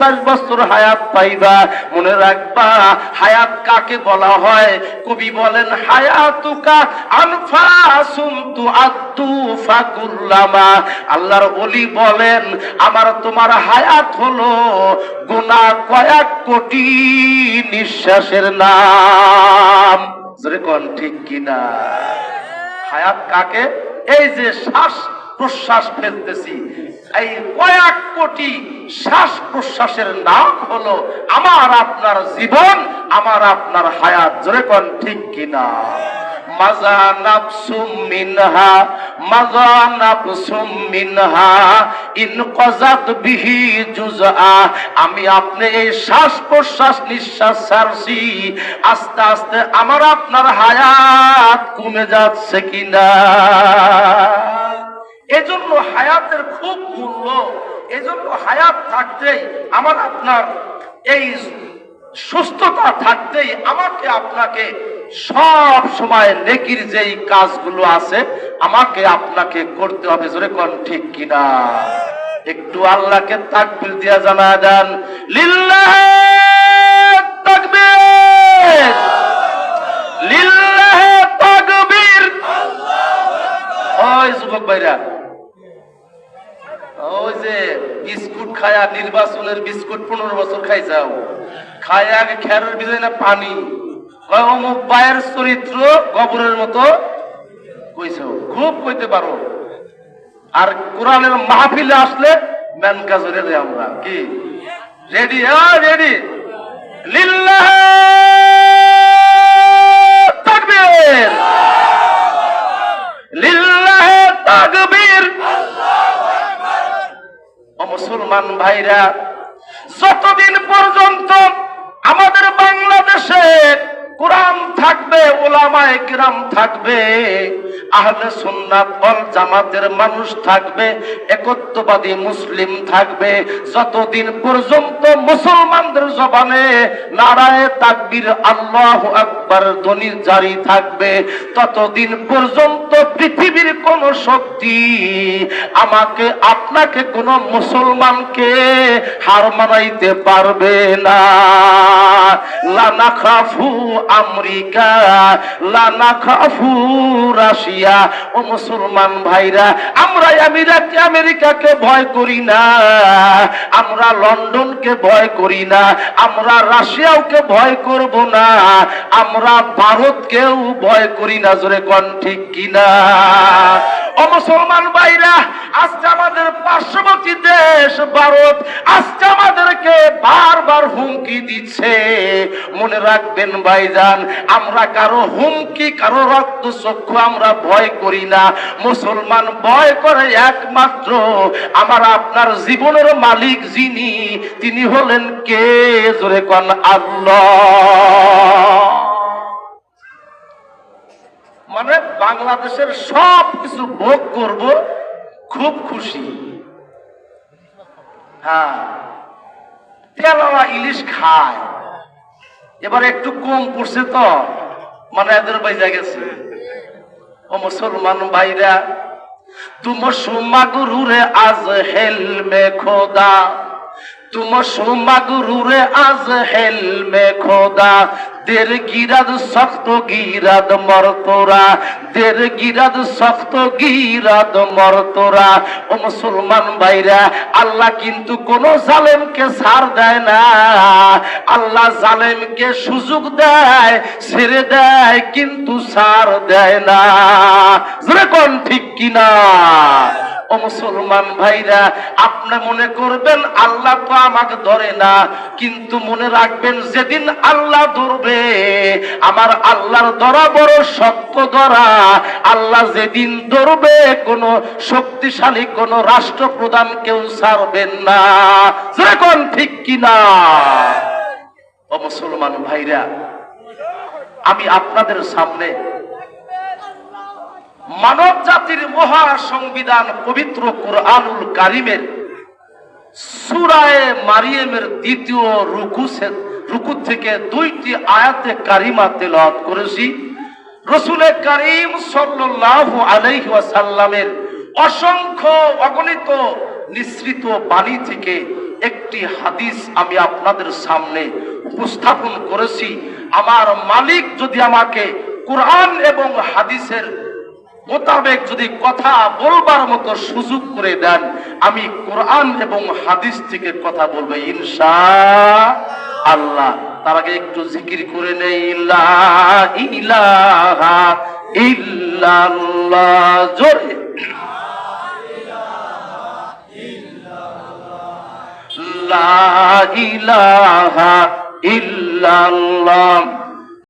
পঞ্চাশ বছর হায়াত পাইবা, মনে রাখবা, হায়াত কাকে বলা হয়? কবি বলেন, হায়াতুকা আনফাসুম তু আত্তু ফাকুল্লামা। আল্লাহর ওলি বলেন, আমার তোমার হায়াত হলো গোনা কয়েক কোটি নিঃশ্বাসের নাম। কোন, ঠিক কিনা? হায়াত কাকে? এই যে শ্বাস, প্রশ্বাস ফেলতেছি। এই কয়েক কোটি শ্বাস প্রশ্বাসের নাম হলো আমার আপনার জীবন, আমার আপনার হায়াত। জোরে কোন, ঠিক কিনা? মাজা নাফসুম মিনহা, মাজা নাফসুম মিনহা, ইন কজাত বিহি জুজআ। আমি আপনি এই শ্বাস প্রশ্বাস নিঃশ্বাস ছাড়ছি, আস্তে আস্তে আমার আপনার হায়াত কমে যাচ্ছে কিনা? এজন্য হায়াতের খুব মূল্য, এজন্য হায়াত থাকতেই আমার আপনার এই সুস্থতা থাকতেই আমাকে আপনাকে সব সময় নেকির যেই কাজগুলো আছে, আমাকে আপনাকে করতে হবে। জোরে কোন ঠিক কিনা? একটু আল্লাহকে তাকবির দিয়া জানা দেন, লিল্লাহ তাকবীর! লিল্লাহ তাকবীর! ওই যুবক ভাইরা ওই যে বিস্কুট খায়া নির্বাচনের বিস্কুট পনেরো বছর খাই যাও খায় খেরের বিজয় না পানি। অমুক বায়ের চরিত্র গবরের মতো? কইছো খুব কইতে পারো। আর কোরআনের মাহফিলে আসলে ম্যানকা জোরে দেয় আমরা। কি? রেডি হ্যাঁ রেডি লিল্লাহ তাকবীর লিল্লাহ তাকবীর ও মুসলমান ভাইরা যতদিন পর্যন্ত আমাদের বাংলাদেশে কোরআন থাকবে ওলামায় কিরাম থাকবে আহলে সুন্নাত ওয়াল জামাতের মানুষ থাকবে, একত্ববাদী মুসলিম থাকবে। যতদিন পর্যন্ত মুসলমানদের জবানে নারায়ে তাকবীর আল্লাহু আকবার ধ্বনি জারি থাকবে, ততদিন পর্যন্ত পৃথিবীর কোন শক্তি আমাকে, আপনাকে, কোন মুসলমানকে হার মানাইতে পারবে না। লানা খাফু আমেরিকা লানা খাফু রাশিয়া ও মুসলমান ভাইরা আমরা আমেরিকা আমেরিকাকে ভয় করি না। আমরা লন্ডনকে ভয় করি না। আমরা রাশিয়াওকে ভয় করব না। আমরা ভারতকেও ভয় করি না। জোরে কন ঠিক কিনা? ও মুসলমান ভাইরা, আজকে আমাদের পার্শ্ববর্তী দেশ ভারত, আজকে আমাদেরকে বারবার হুমকি দিচ্ছে। মনে রাখবেন ভাইজান, আমরা কারও হুমকি, কারও রক্ত চক্ষু আমরা ভয় করি না। মুসলমান ভয় করে একমাত্র আমার আপনার জীবনের মালিক যিনি, তিনি হলেন কে? জোরে কন আল্লাহ। বাংলাদেশের সব কিছু ভোগ করব, খুব খুশি। হ্যাঁ। তেলাওয়া ইলিশ খায়। এবার একটু কম পড়ছে তো মানে এদের বাইজা গেছে। ও মুসলমান ভাইরা, তুম সুমাগুরুরে আজ হেলমে খোদা। তুম সুমাগুরুরে আজ হেলমে খোদা। দের গিরাদ শক্ত গিরাদ মরতোরা দের গিরাদ শক্ত গিরাদ মরতোরা ও মুসলমান ভাইরা, আল্লাহ কিন্তু কোন জালেমকে ছাড় দেয় না। আল্লাহ জালেমকে সুযোগ দেয়, ছেড়ে দেয়, কিন্তু ছাড় দেয় না। কোন ঠিক কিনা? ও মুসলমান ভাইরা, আপনি মনে করবেন আল্লাহ তো আমাকে ধরে না, কিন্তু মনে রাখবেন যেদিন আল্লাহ ধরবে, আমার আল্লাহর ধরা বড় শক্ত ধরা। আল্লাহ যেদিন ধরবে, কোন শক্তিশালী কোন রাষ্ট্রপ্রধান কেউ ছাড়বেন না। যেরকম ঠিক কিনা? ও মুসলমান ভাইরা, আমি আপনাদের সামনে মানব জাতির মহা সংবিধান পবিত্র কোরআনুল কারিমের সুরায়ে মারিয়ামের দ্বিতীয় রুকু রুকু থেকে দুইটি আয়াতে কারিমা তেলাওয়াত করেছি। রসুলে করিম সাল্লাল্লাহু আলাইহি অসংখ্য অগণিত নিঃসৃত বাণী থেকে একটি হাদিস আমি আপনাদের সামনে উপস্থাপন করেছি। আমার মালিক যদি আমাকে কোরআন এবং হাদিসের মোতাবেক যদি কথা বলবার মতো সুযোগ করে দেন, আমি কোরআন এবং হাদিস থেকে কথা বলব, ইনশা আল্লাহ। তার আগে একটু জিকির করে নেই জোরে।